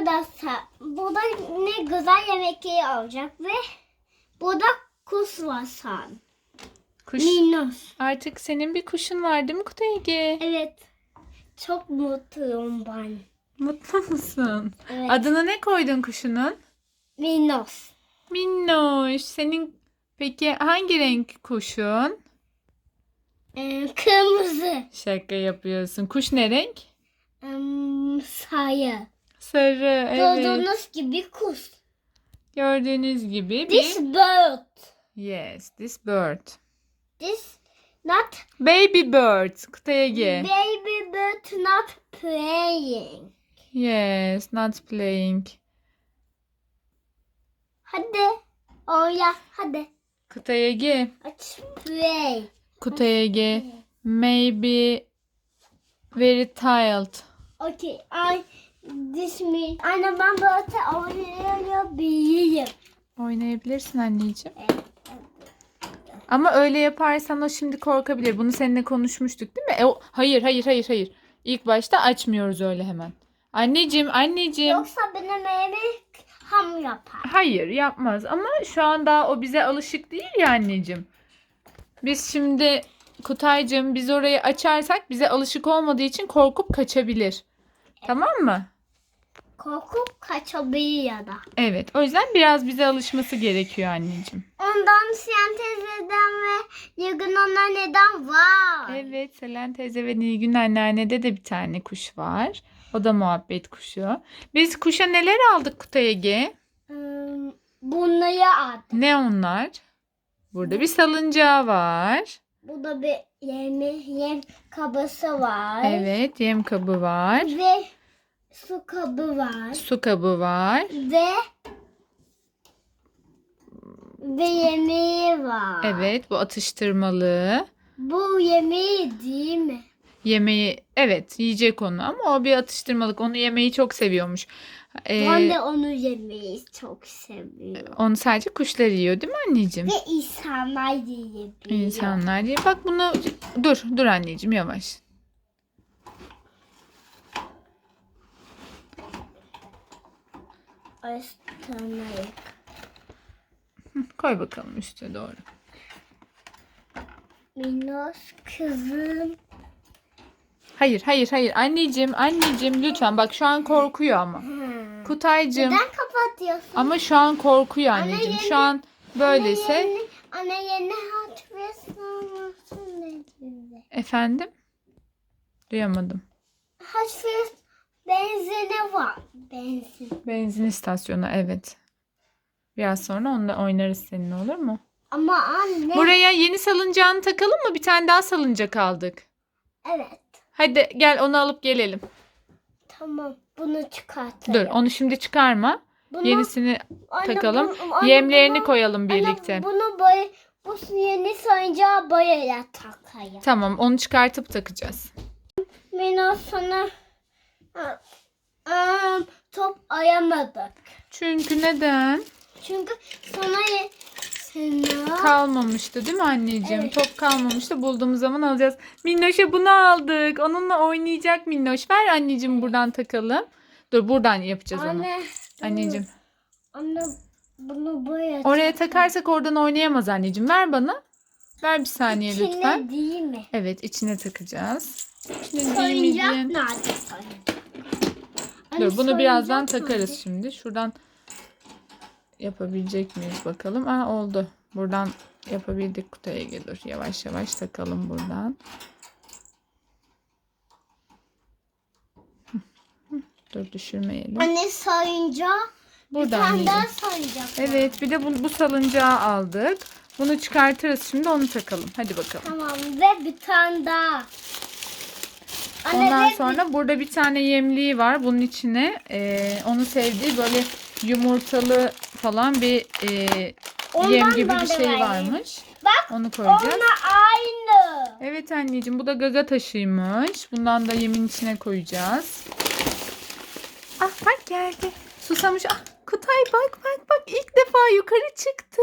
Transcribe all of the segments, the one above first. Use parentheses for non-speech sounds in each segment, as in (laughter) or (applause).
Arkadaşlar burada ne güzel yemekleri olacak ve burada kuş var san. Kuş. Minnoş. Artık senin bir kuşun var değil mi Kutay Ege? Evet. Çok mutluyum ben. Mutlu musun? Evet. Adını ne koydun kuşunun? Minnoş. Minnoş. Senin peki hangi renk kuşun? Ee, kırmızı. Şaka yapıyorsun. Kuş ne renk? Ee, sayı. Sarı. Evet. Gördüğünüz gibi kuş. Gördüğünüz gibi This bir... bird. Yes, this bird. This not Baby bird. Kutay Ege. baby bird not playing. Yes, not playing. Hadi. Oya hadi. Kutay Ege. Aç play. Kutay Ege. Maybe very tired. Okay. I me. Anne ben böyle oynayabilirim. Oynayabilirsin anneciğim. Ama öyle yaparsan o şimdi korkabilir. Bunu seninle konuşmuştuk değil mi? E, o, hayır, hayır, hayır, hayır. İlk başta açmıyoruz öyle hemen. Anneciğim, anneciğim. Yoksa benim yemek ham yapar. Hayır, yapmaz. Ama şu an daha o bize alışık değil ya anneciğim. Biz şimdi Kutaycığım biz orayı açarsak bize alışık olmadığı için korkup kaçabilir. Tamam mı? Korkup kaçabilir ya da. Evet. O yüzden biraz bize alışması gerekiyor anneciğim. Ondan Siyan teyzeden ve Yılgın neden var. Evet, Selen teyze ve Nilgün anneannede de bir tane kuş var. O da muhabbet kuşu. Biz kuşa neler aldık Kutay Ege? Hmm, Bunları at. Ne onlar? Burada bir salıncağı var. Burada bir yeme, yem kabası var. Evet, yem kabı var. Ve su kabı var. Su kabı var. Ve ve yemeği var. Evet, bu atıştırmalı. Bu yemeği değil mi? Yemeği, evet yiyecek onu ama o bir atıştırmalık. Onu yemeyi çok seviyormuş. Ee, ben de onu yemeyi çok seviyorum. onu sadece kuşlar yiyor değil mi anneciğim? Ve insanlar yiyebiliyor. İnsanlar yiyor. Bak bunu dur dur anneciğim yavaş. Aslanlar. Koy bakalım üste doğru. Minnoş kızım. Hayır hayır hayır anneciğim anneciğim lütfen bak şu an korkuyor ama. Hmm. Kutaycığım Neden kapatıyorsun? ama şu an korkuyor Anne, anneciğim. yeni- Şu an böyleyse Anne yeni, anne olmasın dedi. efendim duyamadım. Hot Wheels benzini var. Benzin. Benzin istasyonu evet. Biraz sonra onunla oynarız seninle olur mu? Ama anne. Buraya yeni salıncağını takalım mı? Bir tane daha salıncak aldık. Evet. Hadi gel onu alıp gelelim. Tamam. Bunu çıkartalım. Dur onu şimdi çıkarma. Bunu, Yenisini Anne, takalım. bunu- anne, Yemlerini bunu- koyalım anne, birlikte. bunu boy, bu yeni sayıncağı boyaya takayım. Tamam onu çıkartıp takacağız. Minnoş sana Aa, aa, top ayamadık. Çünkü neden? Çünkü sana sana Kalmamıştı değil mi anneciğim? Evet. Top kalmamıştı. Bulduğumuz zaman alacağız. Minnoş'a bunu aldık. Onunla oynayacak Minnoş. Ver anneciğim buradan takalım. Dur buradan yapacağız onu. anne Anneciğim. Anne bunu boya Oraya takarsak oradan oynayamaz anneciğim. Ver bana. Ver bir saniye İçinde lütfen. değil mi? Evet içine takacağız. İçine değil miydi? nerede? Anne, Dur bunu birazdan takarız nerede? şimdi. Şuradan yapabilecek miyiz bakalım. Aa oldu. Buradan yapabildik kutuya gelir. Yavaş yavaş takalım buradan. (laughs) Dur düşürmeyelim. Anne sayıncağı bir Burada tane daha sayıncak var. Evet bir de bu, bu salıncağı aldık. Bunu çıkartırız şimdi onu takalım. Hadi bakalım. Tamam ve bir tane daha. Anne Ondan sonra burada bir tane yemliği var. Bunun içine eee onun sevdiği böyle yumurtalı falan bir Ondan yem gibi bir şey varmış. Bak Onu koyacağız. onunla aynı. Evet anneciğim bu da gaga taşıymış. Bundan da yemin içine koyacağız. Ah bak geldi. Susamış. Ah Kutay bak bak bak ilk defa yukarı çıktı.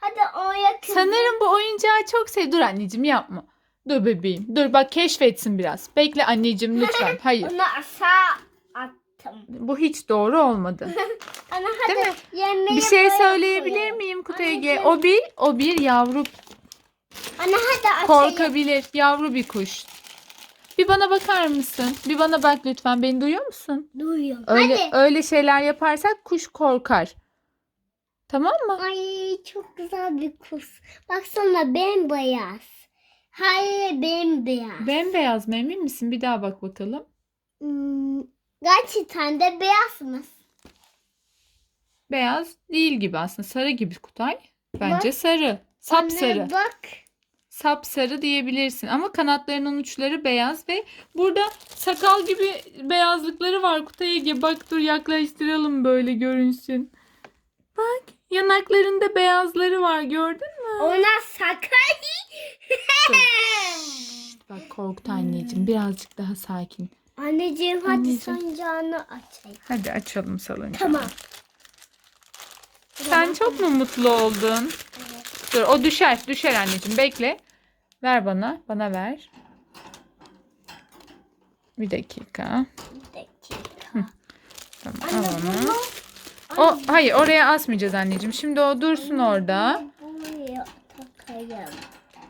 Hadi oraya kızım. Sanırım bu oyuncağı çok sev. Dur anneciğim yapma. Dur bebeğim. Dur bak keşfetsin biraz. Bekle anneciğim lütfen. (laughs) Hayır. Onu aşağı at. Tamam. Bu hiç doğru olmadı. (laughs) Ana hadi Değil mi? yemeği bir şey böyle söyleyebilir koyalım. miyim Kutay Ege? Anneciğim. O bir, o bir yavru Ana hadi açayım. korkabilir. Yavru bir kuş. Bir bana bakar mısın? Bir bana bak lütfen. Beni duyuyor musun? Duyuyorum. Öyle Hadi. öyle şeyler yaparsak kuş korkar. Tamam mı? Ay çok güzel bir kuş. Baksana bembeyaz. Hayır bembeyaz. Bembeyaz mı emin misin? Bir daha bak bakalım. Hmm, gerçekten de beyaz mı? Beyaz değil gibi aslında. Sarı gibi Kutay. Bence sarı. Sapsarı. Anne bak. Sapsarı diyebilirsin. Ama kanatlarının uçları beyaz ve burada sakal gibi beyazlıkları var Kutay Ege. Bak dur yaklaştıralım böyle görünsün. Bak yanaklarında beyazları var gördün mü? Ona sakal. Korktu anneciğim. Birazcık daha sakin. Anneciğim hadi Anneciğim. sancağını açayım. Hadi açalım salıncağı. Tamam. Sen çok mu mutlu oldun? Dur o düşer. Düşer anneciğim. Bekle. Ver bana. Bana ver. Bir dakika. Bir dakika. Tamam. Anne al onu. bunu O hayır oraya asmayacağız anneciğim. Şimdi o dursun orada. buraya takayım.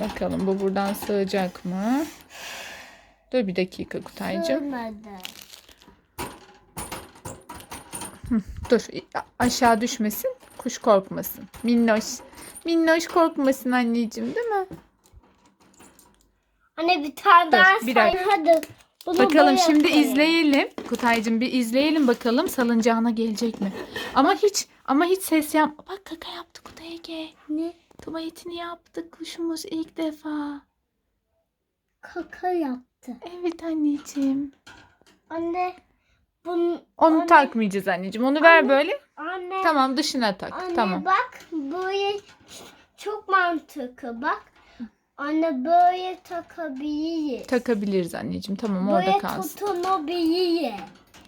Bakalım bu buradan sığacak mı? Dur bir dakika Kutaycığım. Sığmadı. Dur aşağı düşmesin. Kuş korkmasın. Minnoş. Minnoş korkmasın anneciğim değil mi? Anne bir tane daha bir say. dakika. Hadi. Bunu Bakalım böyle şimdi koyalım. izleyelim. Kutaycığım bir izleyelim bakalım salıncağına gelecek mi? Ama hiç ama hiç ses yap. Bak kaka yaptı Kutay Ege. Ne? Tuvaletini yaptı kuşumuz ilk defa. Kaka yaptı. Evet anneciğim. Anne. Bunu, Onu Anne. takmayacağız anneciğim. Onu ver Anne. böyle. anne. Tamam dışına tak. Anne tamam. bak böyle çok mantıklı bak. Anne böyle takabiliriz. Takabiliriz anneciğim. Tamam böyle orada kalsın. tutunabilir.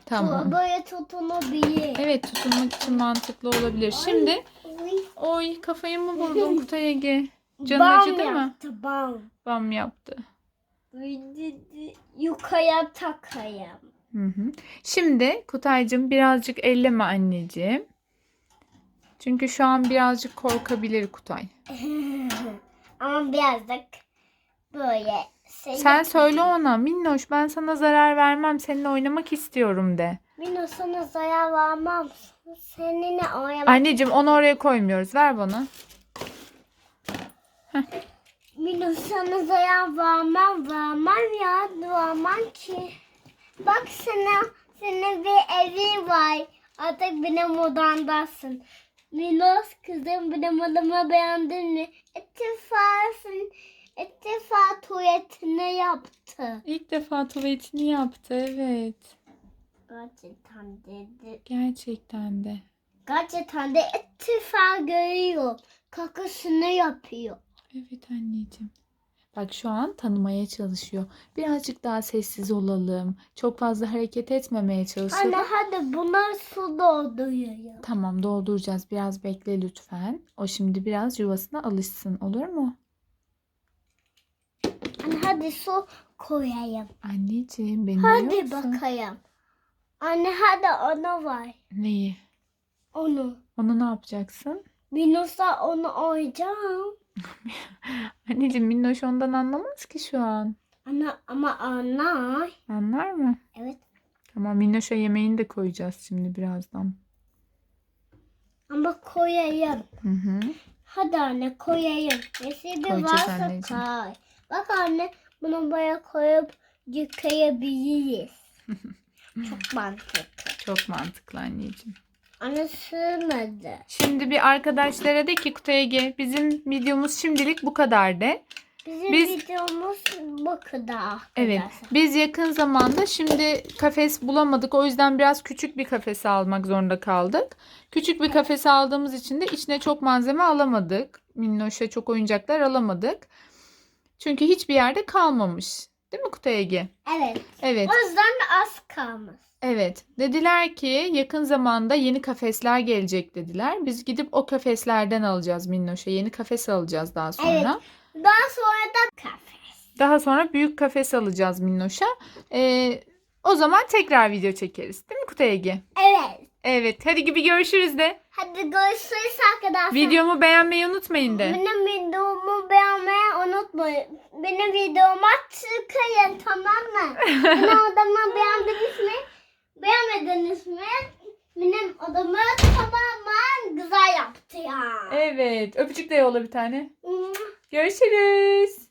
Tamam. Böyle tutunabilir. Evet tutunmak için mantıklı olabilir. Şimdi Uy, oy kafayı mı vurdun Kutay Ege? Canın bam acıdı mı? yaptı, Bam. Bam yaptı. Yukarıya takayım. Hı hı. Şimdi Kutaycığım birazcık elleme anneciğim. Çünkü şu an birazcık korkabilir Kutay. (laughs) Ama birazcık böyle şey Sen söyle ona Minnoş ben sana zarar vermem seninle oynamak istiyorum de. Mino sana zarar vermem. Seninle oynamak. Anneciğim onu oraya koymuyoruz ver bana. Mino sana zarar vermem. Vermem ya. Vermem ki. Bak sana. Senin bir evin var. Artık benim odamdasın. Minos kızım benim odamı beğendin mi? İttifasın. İttifak tuvaletini yaptı. İlk defa tuvaletini yaptı evet. Gerçekten dedi. Gerçekten de. Gerçekten de ittifak görüyor. Kakasını yapıyor. Evet anneciğim. Bak şu an tanımaya çalışıyor. Birazcık daha sessiz olalım. Çok fazla hareket etmemeye çalışalım. Anne hadi buna su dolduruyor. Tamam dolduracağız. Biraz bekle lütfen. O şimdi biraz yuvasına alışsın olur mu? Anne hadi su koyayım. Anneciğim beni Hadi bakayım. Anne hadi onu var. Neyi? Onu. Onu ne yapacaksın? Minus'a onu oyacağım. (laughs) Anneciğim Minnoş ondan anlamaz ki şu an. Ana ama ana. Anlar mı? Evet. Tamam Minnoş'a yemeğini de koyacağız şimdi birazdan. Ama koyayım. Hı hı. Hadi anne koyayım. Nesibi Koyacağız varsa anneciğim. koy. Bak anne bunu buraya koyup yıkayabiliriz. (laughs) Çok mantıklı. Çok mantıklı anneciğim. Anne sığmadı. Şimdi bir arkadaşlara de ki Kutay Ege bizim videomuz şimdilik bu kadar de. Bizim Biz- videomuz bu kadar. Evet. arkadaşlar. Biz yakın zamanda şimdi kafes bulamadık. O yüzden biraz küçük bir kafes almak zorunda kaldık. Küçük bir kafes aldığımız için de içine çok malzeme alamadık. Minnoş'a çok oyuncaklar alamadık. Çünkü hiçbir yerde kalmamış. Değil mi Kutay Ege? Evet. Evet. O yüzden az kalmış. Evet. Dediler ki yakın zamanda yeni kafesler gelecek dediler. Biz gidip o kafeslerden alacağız Minnoş'a. Yeni kafes alacağız daha sonra. Evet. Daha sonra da kafe. Daha sonra büyük kafes alacağız Minnoş'a. Ee, O zaman tekrar video çekeriz. Değil mi Kutay Ege? Evet. Evet. Hadi gibi görüşürüz de. Hadi görüşürüz arkadaşlar. Videomu beğenmeyi unutmayın de. Benim videomu beğenmeyi unutmayın. Benim videoma tıklayın tamam mı? (laughs) Benim odamı beğendiniz mi? Beğenmediniz mi? Benim odamı tamamen güzel yaptı ya. Evet. Öpücük de yolla bir tane. Görüşürüz.